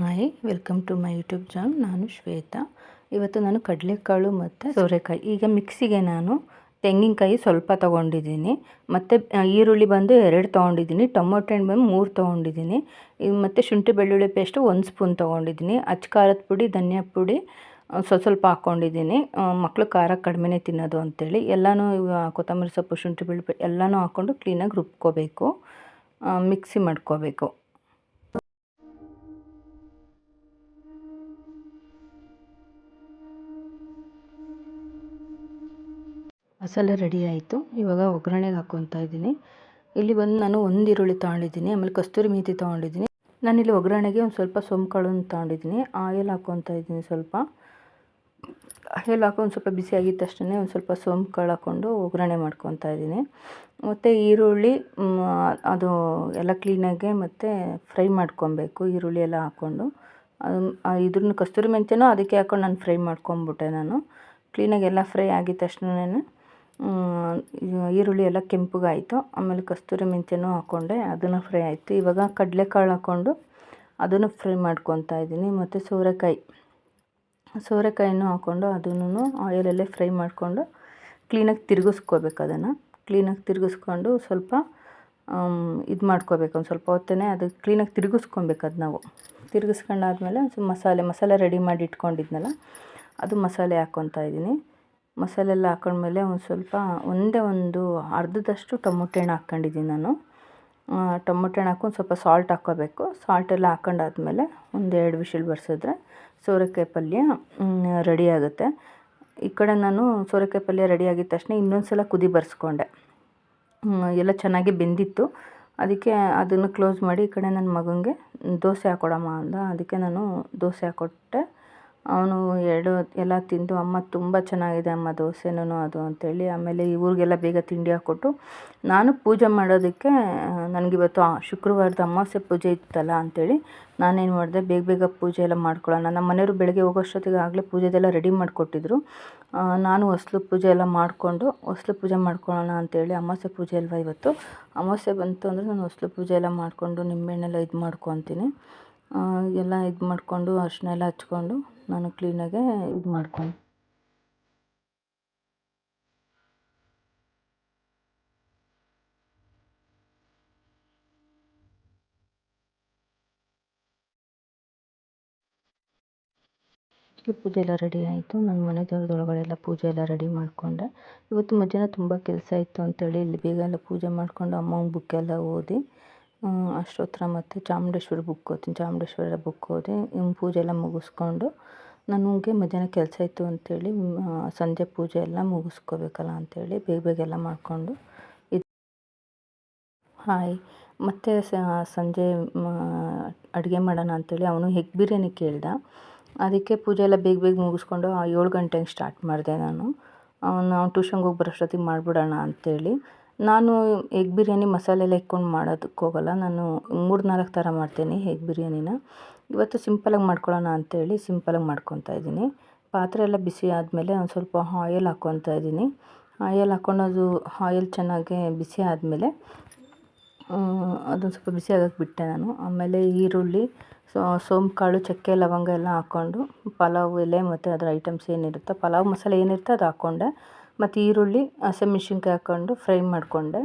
Hi welcome to my YouTube channel ನಾನು ಶ್ವೇತಾ. ಇವತ್ತು ನಾನು ಕಡಲೆಕಾಳು ಮತ್ತು ಸೋರೆಕಾಯಿ. ಈಗ ಮಿಕ್ಸಿಗೆ ನಾನು ತೆಂಗಿನಕಾಯಿ ಸ್ವಲ್ಪ ತೊಗೊಂಡಿದ್ದೀನಿ. ಮತ್ತು ಈರುಳ್ಳಿ ಬಂದು ಎರಡು ತೊಗೊಂಡಿದ್ದೀನಿ. ಟೊಮೊಟೊ ಹಣ್ಣು ಬಂದು ಮೂರು ತೊಗೊಂಡಿದ್ದೀನಿ. ಮತ್ತು ಶುಂಠಿ ಬೆಳ್ಳುಳ್ಳಿ ಪೇಸ್ಟು ಒಂದು ಸ್ಪೂನ್ ತೊಗೊಂಡಿದ್ದೀನಿ. ಅಚ್ಚ ಖಾರದ ಪುಡಿ, ಧನಿಯಾ ಪುಡಿ ಸ್ವಲ್ಪ ಸ್ವಲ್ಪ ಹಾಕ್ಕೊಂಡಿದ್ದೀನಿ ಮಕ್ಕಳು ಖಾರ ಕಡಿಮೆನೇ ತಿನ್ನೋದು ಅಂತೇಳಿ. ಎಲ್ಲನೂ ಕೊತ್ತಂಬರಿ ಸೊಪ್ಪು, ಶುಂಠಿ ಬೆಳ್ಳುಳ್ಳಿ ಎಲ್ಲನೂ ಹಾಕ್ಕೊಂಡು ಕ್ಲೀನಾಗಿ ರುಬ್ಕೋಬೇಕು. ಮಿಕ್ಸಿ ಮಾಡ್ಕೋಬೇಕು. ಮಸಾಲೆ ರೆಡಿ ಆಯಿತು. ಇವಾಗ ಒಗ್ಗರಣೆಗೆ ಹಾಕ್ಕೊತಾ ಇದ್ದೀನಿ. ಇಲ್ಲಿ ಬಂದು ನಾನು ಒಂದು ಈರುಳ್ಳಿ ತೊಗೊಂಡಿದ್ದೀನಿ, ಆಮೇಲೆ ಕಸ್ತೂರಿ ಮೇಥಿ ತೊಗೊಂಡಿದ್ದೀನಿ. ನಾನಿಲ್ಲಿ ಒಗ್ಗರಣೆಗೆ ಒಂದು ಸ್ವಲ್ಪ ಸೋಂಕಾಳನ್ನು ತೊಗೊಂಡಿದ್ದೀನಿ. ಆಯಿಲ್ ಹಾಕ್ಕೊತಾ ಇದ್ದೀನಿ ಸ್ವಲ್ಪ. ಆಯಿಲ್ ಹಾಕೊಂಡು ಸ್ವಲ್ಪ ಬಿಸಿ ಆಗಿದ ತಕ್ಷಣ ಒಂದು ಸ್ವಲ್ಪ ಸೋಂಪು ಕಾಳು ಹಾಕ್ಕೊಂಡು ಒಗ್ಗರಣೆ ಮಾಡ್ಕೊತಾ ಇದ್ದೀನಿ. ಮತ್ತು ಈರುಳ್ಳಿ ಅದು ಎಲ್ಲ ಕ್ಲೀನಾಗೆ ಮತ್ತು ಫ್ರೈ ಮಾಡ್ಕೊಬೇಕು ಈರುಳ್ಳಿ ಎಲ್ಲ ಹಾಕ್ಕೊಂಡು ಇದ್ರನ್ನ ಕಸ್ತೂರಿ ಮೆಂತ್ಯನೂ ಅದಕ್ಕೆ ಹಾಕ್ಕೊಂಡು ನಾನು ಫ್ರೈ ಮಾಡ್ಕೊಂಬಿಟ್ಟೆ ನಾನು. ಕ್ಲೀನಾಗಿ ಎಲ್ಲ ಫ್ರೈ ಆಗಿದ ತಕ್ಷಣನೇ ಈರುಳ್ಳಿ ಎಲ್ಲ ಕೆಂಪಗಾಯಿತು. ಆಮೇಲೆ ಕಸ್ತೂರಿ ಮೆಂತ್ಯನೂ ಹಾಕ್ಕೊಂಡೆ ಅದನ್ನು ಫ್ರೈ ಆಯಿತು. ಇವಾಗ ಕಡಲೆಕಾಳು ಹಾಕ್ಕೊಂಡು ಅದನ್ನು ಫ್ರೈ ಮಾಡ್ಕೊತಾ ಇದ್ದೀನಿ. ಮತ್ತು ಸೋರೆಕಾಯಿ. ಸೋರೆಕಾಯಿನೂ ಹಾಕ್ಕೊಂಡು ಅದನ್ನು ಆಯಿಲಲ್ಲೇ ಫ್ರೈ ಮಾಡಿಕೊಂಡು ಕ್ಲೀನಾಗಿ ತಿರುಗಿಸ್ಕೋಬೇಕು ಅದನ್ನು. ಕ್ಲೀನಾಗಿ ತಿರುಗಿಸ್ಕೊಂಡು ಸ್ವಲ್ಪ ಇದು ಮಾಡ್ಕೋಬೇಕು. ಒಂದು ಸ್ವಲ್ಪ ಹೊತ್ತೇ ಅದು ಕ್ಲೀನಾಗಿ ತಿರುಗಿಸ್ಕೊಬೇಕು ಅದು ನಾವು. ತಿರುಗಿಸ್ಕೊಂಡಾದ್ಮೇಲೆ ಸ್ವಲ್ಪ ಮಸಾಲೆ ಮಸಾಲೆ ರೆಡಿ ಮಾಡಿ ಇಟ್ಕೊಂಡಿದ್ನಲ್ಲ, ಅದು ಮಸಾಲೆ ಹಾಕ್ಕೊತಾ ಇದ್ದೀನಿ. ಮಸಾಲೆ ಎಲ್ಲ ಹಾಕೊಂಡ್ಮೇಲೆ ಒಂದು ಸ್ವಲ್ಪ ಒಂದೇ ಒಂದು ಅರ್ಧದಷ್ಟು ಟೊಮೊಟೊ ಹಣ್ಣು ಹಾಕ್ಕೊಂಡಿದ್ದೀನಿ ನಾನು. ಟೊಮೊಟೊ ಹಣ್ಣು ಹಾಕೊಂಡು ಸ್ವಲ್ಪ ಸಾಲ್ಟ್ ಹಾಕ್ಕೋಬೇಕು. ಸಾಲ್ಟ್ ಎಲ್ಲ ಹಾಕೊಂಡಾದ್ಮೇಲೆ ಒಂದು ಎರಡು ವಿಷಲ್ ಬರ್ಸಿದ್ರೆ ಸೋರೆಕಾಯಿ ಪಲ್ಯ ರೆಡಿ ಆಗುತ್ತೆ. ಈ ಕಡೆ ನಾನು ಸೋರೆಕಾಯಿ ಪಲ್ಯ ರೆಡಿ ಆಗಿದ ತಕ್ಷಣ ಇನ್ನೊಂದು ಸಲ ಕುದಿ ಬರ್ಸ್ಕೊಂಡೆ. ಎಲ್ಲ ಚೆನ್ನಾಗಿ ಬೆಂದಿತ್ತು. ಅದಕ್ಕೆ ಅದನ್ನು ಕ್ಲೋಸ್ ಮಾಡಿ ಈ ಕಡೆ ನನ್ನ ಮಗನಿಗೆ ದೋಸೆ ಹಾಕ್ಕೊಡಮ್ಮ ಅಂದ. ಅದಕ್ಕೆ ನಾನು ದೋಸೆ ಹಾಕ್ಕೊಟ್ಟೆ ಅವನು ಎರಡು, ಎಲ್ಲ ತಿಂದು ಅಮ್ಮ ತುಂಬ ಚೆನ್ನಾಗಿದೆ ಅಮ್ಮ ದೋಸೆನೂ ಅದು ಅಂತೇಳಿ ಆಮೇಲೆ ಇವ್ರಿಗೆಲ್ಲ ಬೇಗ ತಿಂಡಿ ಹಾಕ್ಕೊಟ್ಟು ನಾನು ಪೂಜೆ ಮಾಡೋದಕ್ಕೆ ನನಗಿವತ್ತು ಶುಕ್ರವಾರದ ಅಮಾವಾಸ್ಯೆ ಪೂಜೆ ಇತ್ತಲ್ಲ ಅಂಥೇಳಿ ನಾನೇನು ಮಾಡಿದೆ, ಬೇಗ ಬೇಗ ಪೂಜೆ ಎಲ್ಲ ಮಾಡ್ಕೊಳ್ಳೋಣ. ನಮ್ಮ ಮನೆಯವರು ಬೆಳಗ್ಗೆ ಹೋಗೋಷ್ಟೊತ್ತಿಗೆ ಆಗಲೇ ಪೂಜೆದೆಲ್ಲ ರೆಡಿ ಮಾಡಿಕೊಟ್ಟಿದ್ರು. ನಾನು ಹೊಸ್ಲು ಪೂಜೆ ಎಲ್ಲ ಮಾಡಿಕೊಂಡು ಹೊಸ್ಲು ಪೂಜೆ ಮಾಡ್ಕೊಳ್ಳೋಣ ಅಂಥೇಳಿ ಅಮಾವಾಸ್ಯೆ ಪೂಜೆ ಅಲ್ವಾ ಇವತ್ತು? ಅಮಾವಾಸ್ಯೆ ಬಂತು ಅಂದರೆ ನಾನು ಹೊಸ್ಲು ಪೂಜೆ ಎಲ್ಲ ಮಾಡಿಕೊಂಡು ನಿಂಬೆಹಣ್ಣೆಲ್ಲ ಇದು ಮಾಡ್ಕೊತೀನಿ. ಎಲ್ಲ ಇದು ಮಾಡಿಕೊಂಡು ಅರಿಶಿನ ಎಲ್ಲ ಹಚ್ಕೊಂಡು ನಾನು ಕ್ಲೀನಾಗೆ ಇದು ಮಾಡ್ಕೊಂಡು. ಪೂಜೆ ಎಲ್ಲ ರೆಡಿ ಆಯಿತು. ನನ್ನ ಮನೆ ದೇವ್ರದೊಳಗಡೆ ಎಲ್ಲ ಪೂಜೆ ಎಲ್ಲ ರೆಡಿ ಮಾಡಿಕೊಂಡೆ. ಇವತ್ತು ಮಧ್ಯಾಹ್ನ ತುಂಬ ಕೆಲಸ ಇತ್ತು ಅಂತೇಳಿ ಇಲ್ಲಿ ಬೇಗ ಎಲ್ಲ ಪೂಜೆ ಮಾಡಿಕೊಂಡು ಅಮ್ಮನ ಬುಕ್ಕೆಲ್ಲ ಓದಿ ಅಷ್ಟೋತ್ತರ ಮತ್ತು ಚಾಮುಂಡೇಶ್ವರಿ ಬುಕ್ ಓದ್ತೀನಿ. ಚಾಮುಂಡೇಶ್ವರಿ ಬುಕ್ ಓದಿ ಪೂಜೆ ಎಲ್ಲ ಮುಗಿಸ್ಕೊಂಡು ನನಗೆ ಮಧ್ಯಾಹ್ನ ಕೆಲಸ ಇತ್ತು ಅಂಥೇಳಿ ಸಂಜೆ ಪೂಜೆ ಎಲ್ಲ ಮುಗಿಸ್ಕೋಬೇಕಲ್ಲ ಅಂಥೇಳಿ ಬೇಗ ಬೇಗ ಎಲ್ಲ ಮಾಡಿಕೊಂಡು ಇದು ಹಾಯ್ ಮತ್ತು ಸಂಜೆ ಅಡುಗೆ ಮಾಡೋಣ ಅಂಥೇಳಿ ಅವನು ಎಗ್ ಬಿರಿಯಾನಿ ಕೇಳ್ದ. ಅದಕ್ಕೆ ಪೂಜೆ ಎಲ್ಲ ಬೇಗ ಬೇಗ ಮುಗಿಸ್ಕೊಂಡು ಏಳು ಗಂಟೆಗೆ ಸ್ಟಾರ್ಟ್ ಮಾಡಿದೆ ನಾನು. ನಾವು ಟ್ಯೂಷನ್ಗೆ ಹೋಗಿ ಬರೋಷ್ಟೊತ್ತಿಗೆ ಮಾಡಿಬಿಡೋಣ ಅಂಥೇಳಿ ನಾನು ಎಗ್ ಬಿರಿಯಾನಿ ಮಸಾಲೆ ಎಲ್ಲ ಇಕ್ಕೊಂಡು ಮಾಡೋದಕ್ಕೆ ಹೋಗಲ್ಲ. ನಾನು ಮೂರು ನಾಲ್ಕು ಥರ ಮಾಡ್ತೀನಿ ಎಗ್ ಬಿರಿಯಾನಿನ. ಇವತ್ತು ಸಿಂಪಲಾಗಿ ಮಾಡ್ಕೊಳ್ಳೋಣ ಅಂಥೇಳಿ ಸಿಂಪಲಾಗಿ ಮಾಡ್ಕೊತಾ ಇದ್ದೀನಿ. ಪಾತ್ರೆ ಎಲ್ಲ ಬಿಸಿ ಆದಮೇಲೆ ಒಂದು ಸ್ವಲ್ಪ ಆಯಿಲ್ ಹಾಕ್ಕೊತಾ ಇದ್ದೀನಿ. ಆಯಲ್ ಹಾಕ್ಕೊಂಡು ಆಯಲ್ ಚೆನ್ನಾಗಿ ಬಿಸಿ ಆದಮೇಲೆ ಅದೊಂದು ಸ್ವಲ್ಪ ಬಿಸಿ ಆಗೋಕೆ ಬಿಟ್ಟೆ ನಾನು. ಆಮೇಲೆ ಈರುಳ್ಳಿ ಸೋಂಪು ಕಾಳು ಚಕ್ಕೆ, ಲವಂಗ ಎಲ್ಲ ಹಾಕ್ಕೊಂಡು ಪಲಾವ್, ಎಲೆ ಮತ್ತು ಅದರ ಐಟಮ್ಸ್ ಏನಿರುತ್ತೋ, ಪಲಾವ್ ಮಸಾಲೆ ಏನಿರುತ್ತೋ ಅದು ಹಾಕ್ಕೊಂಡೆ. ಮತ್ತು ಈರುಳ್ಳಿ ಹಸಿಮೆಣ್ಸಿನ್ಕಾಯಿ ಹಾಕ್ಕೊಂಡು ಫ್ರೈ ಮಾಡಿಕೊಂಡೆ.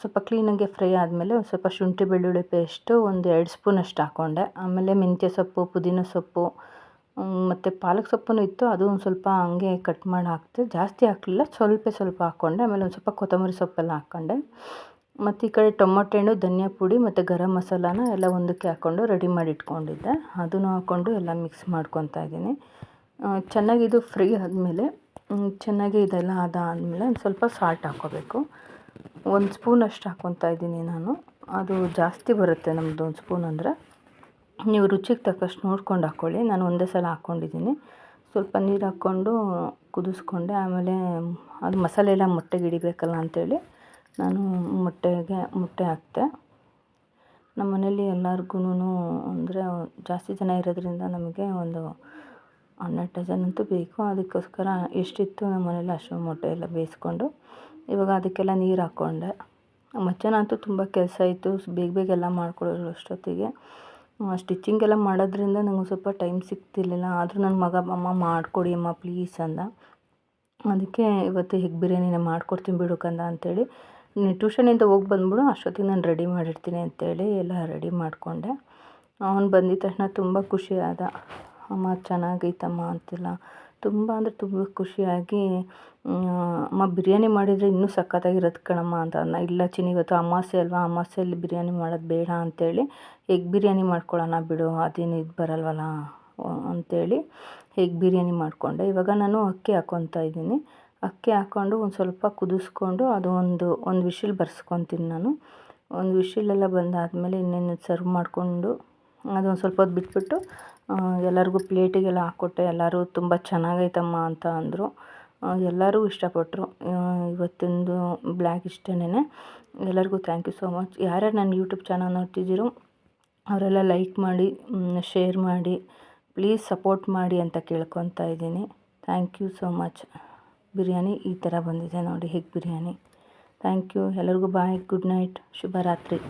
ಸ್ವಲ್ಪ ಕ್ಲೀನಾಗೆ ಫ್ರೈ ಆದಮೇಲೆ ಸ್ವಲ್ಪ ಶುಂಠಿ ಬೆಳ್ಳುಳ್ಳಿ ಪೇಸ್ಟು ಒಂದು ಎರಡು ಸ್ಪೂನಷ್ಟು ಹಾಕ್ಕೊಂಡೆ ಆಮೇಲೆ ಮೆಂತ್ಯ ಸೊಪ್ಪು, ಪುದೀನ ಸೊಪ್ಪು ಮತ್ತು ಪಾಲಕ್ ಸೊಪ್ಪು ಇತ್ತು. ಅದು ಒಂದು ಸ್ವಲ್ಪ ಹಂಗೆ ಕಟ್ ಮಾಡಿ ಹಾಕಿದೆ ಜಾಸ್ತಿ ಹಾಕಲಿಲ್ಲ, ಸ್ವಲ್ಪ ಸ್ವಲ್ಪ ಹಾಕ್ಕೊಂಡೆ ಆಮೇಲೆ ಒಂದು ಸ್ವಲ್ಪ ಕೊತ್ತಂಬರಿ ಸೊಪ್ಪೆಲ್ಲ ಹಾಕ್ಕೊಂಡೆ ಮತ್ತು ಈ ಕಡೆ ಟೊಮೊಟೊ ಹಣ್ಣು, ಧನಿಯಾ ಪುಡಿ ಮತ್ತು ಗರಂ ಮಸಾಲಾನ ಎಲ್ಲ ಒಂದಕ್ಕೆ ಹಾಕ್ಕೊಂಡು ರೆಡಿ ಮಾಡಿ ಇಟ್ಕೊಂಡಿದ್ದೆ. ಅದನ್ನು ಹಾಕ್ಕೊಂಡು ಎಲ್ಲ ಮಿಕ್ಸ್ ಮಾಡ್ಕೊತಾ ಇದ್ದೀನಿ. ಚೆನ್ನಾಗಿದು ಫ್ರೈ ಆದಮೇಲೆ ಚೆನ್ನಾಗಿ ಇದೆಲ್ಲ ಅದಾದಮೇಲೆ ಒಂದು ಸ್ವಲ್ಪ ಸಾಲ್ಟ್ ಹಾಕ್ಕೋಬೇಕು ಒಂದು ಸ್ಪೂನಷ್ಟು ಹಾಕ್ಕೊತಾ ಇದ್ದೀನಿ ನಾನು. ಅದು ಜಾಸ್ತಿ ಬರುತ್ತೆ ನಮ್ಮದು ಒಂದು ಸ್ಪೂನ್ ಅಂದರೆ. ನೀವು ರುಚಿಗೆ ತಕ್ಕಷ್ಟು ನೋಡ್ಕೊಂಡು ಹಾಕ್ಕೊಳ್ಳಿ ನಾನು ಒಂದೇ ಸಲ ಹಾಕ್ಕೊಂಡಿದ್ದೀನಿ ಸ್ವಲ್ಪ ನೀರು ಹಾಕ್ಕೊಂಡು ಕುದಿಸ್ಕೊಂಡೆ. ಆಮೇಲೆ ಅದು ಮಸಾಲೆ ಎಲ್ಲ ಮೊಟ್ಟೆಗೆ ಹಿಡಿಬೇಕಲ್ಲ ಅಂಥೇಳಿ ನಾನು ಮೊಟ್ಟೆಗೆ ಮೊಟ್ಟೆ ಹಾಕಿದೆ ನಮ್ಮ ಮನೇಲಿ ಎಲ್ಲರಿಗೂ ಅಂದರೆ ಜಾಸ್ತಿ ಜನ ಇರೋದ್ರಿಂದ ನಮಗೆ ಒಂದು ಹನ್ನೆರಡು ಡಜನ್ ಅಂತೂ ಬೇಕು. ಅದಕ್ಕೋಸ್ಕರ ಎಷ್ಟಿತ್ತು ನಮ್ಮ ಮನೇಲಿ ಅಷ್ಟು ಮೊಟ್ಟೆ ಎಲ್ಲ ಬೇಯಿಸ್ಕೊಂಡು. ಇವಾಗ ಅದಕ್ಕೆಲ್ಲ ನೀರು ಹಾಕ್ಕೊಂಡೆ. ಮಧ್ಯಾಹ್ನ ಅಂತೂ ತುಂಬ ಕೆಲಸ ಇತ್ತು. ಬೇಗ ಬೇಗ ಎಲ್ಲ ಮಾಡ್ಕೊಳ್ಳೋ ಅಷ್ಟೊತ್ತಿಗೆ. ಸ್ಟಿಚಿಂಗ್ ಎಲ್ಲ ಮಾಡೋದ್ರಿಂದ ನಂಗೆ ಸ್ವಲ್ಪ ಟೈಮ್ ಸಿಗ್ತಿರ್ಲಿಲ್ಲ. ಆದರೂ ನನ್ನ ಮಗ, ಅಮ್ಮ ಮಾಡಿಕೊಡಿ, ಅಮ್ಮ ಪ್ಲೀಸ್ ಅಂದ. ಅದಕ್ಕೆ ಇವತ್ತು ಹೆಗ್ ಬಿರಿಯಾನಿನೇ ಮಾಡ್ಕೊಡ್ತೀನಿ ಬಿಡು ಕಂದ ಅಂಥೇಳಿ ಟ್ಯೂಷನಿಂದ ಹೋಗಿ ಬಂದ್ಬಿಡು, ಅಷ್ಟೊತ್ತಿಗೆ ನಾನು ರೆಡಿ ಮಾಡಿರ್ತೀನಿ ಅಂತೇಳಿ ಎಲ್ಲ ರೆಡಿ ಮಾಡಿಕೊಂಡೆ. ಅವನು ಬಂದಿದ್ದ ತಕ್ಷಣ ತುಂಬ ಖುಷಿ ಆದ. ಅಮ್ಮ ಚೆನ್ನಾಗೈತಮ್ಮ ಅಂತೆಲ್ಲ. ತುಂಬ ಅಂದರೆ ತುಂಬ ಖುಷಿಯಾಗಿ ಅಮ್ಮ ಬಿರಿಯಾನಿ ಮಾಡಿದರೆ ಇನ್ನೂ ಸಖತ್ತಾಗಿರೋದು ಕಣಮ್ಮ ಅಂತ ಅಂದ ಇಲ್ಲ ಚಿನ್ನಿ, ಇವತ್ತು ಅಮಾಸೆ ಅಲ್ವಾ? ಅಮಾಸೆಯಲ್ಲಿ ಬಿರಿಯಾನಿ ಮಾಡೋದು ಬೇಡ ಅಂತೇಳಿ, ಎಗ್ ಬಿರಿಯಾನಿ ಮಾಡ್ಕೊಳ್ಳೋಣ ಬಿಡು, ಅದೇನು ಇದು ಬರಲ್ವಲ್ಲ ಅಂತೇಳಿ ಎಗ್ ಬಿರಿಯಾನಿ ಮಾಡಿಕೊಂಡೆ. ಇವಾಗ ನಾನು ಅಕ್ಕಿ ಹಾಕ್ಕೊತಾ ಇದ್ದೀನಿ. ಅಕ್ಕಿ ಹಾಕ್ಕೊಂಡು ಒಂದು ಸ್ವಲ್ಪ ಕುದಿಸ್ಕೊಂಡು ಅದು ಒಂದು ಒಂದು ವಿಶಿಲ್ ಬರ್ಸ್ಕೊತೀನಿ ನಾನು. ಒಂದು ವಿಶಿಲೆಲ್ಲ ಬಂದಾದಮೇಲೆ ಇನ್ನೇನು ಸರ್ವ್ ಮಾಡಿಕೊಂಡು ಅದೊಂದು ಸ್ವಲ್ಪ ಹೊತ್ತು ಬಿಟ್ಬಿಟ್ಟು ಎಲ್ಲರಿಗೂ ಪ್ಲೇಟಿಗೆಲ್ಲ ಹಾಕ್ಕೊಟ್ಟೆ. ಎಲ್ಲರೂ ತುಂಬ ಚೆನ್ನಾಗೈತಮ್ಮ ಅಂತ ಅಂದರು. ಎಲ್ಲರೂ ಇಷ್ಟಪಟ್ಟರು ಇವತ್ತಿಂದು ಬ್ಲ್ಯಾಗ್ ಇಷ್ಟೇನೆ ಎಲ್ಲರಿಗೂ ಥ್ಯಾಂಕ್ ಯು ಸೋ ಮಚ್ ಯಾರ್ಯಾರು ನನ್ನ ಯೂಟ್ಯೂಬ್ ಚಾನಲ್ ನೋಡ್ತಿದ್ದೀರೋ, ಅವರೆಲ್ಲ ಲೈಕ್ ಮಾಡಿ ಶೇರ್ ಮಾಡಿ ಪ್ಲೀಸ್ ಸಪೋರ್ಟ್ ಮಾಡಿ ಅಂತ ಕೇಳ್ಕೊತಾ ಇದ್ದೀನಿ. Thank you so much biryani ಈ ಥರ ಬಂದಿದೆ ನೋಡಿ, ಹೆಗ್ ಬಿರಿಯಾನಿ. ಥ್ಯಾಂಕ್ ಯು ಎಲ್ಲರಿಗೂ ಬಾಯ್ ಗುಡ್ ನೈಟ್ ಶುಭರಾತ್ರಿ.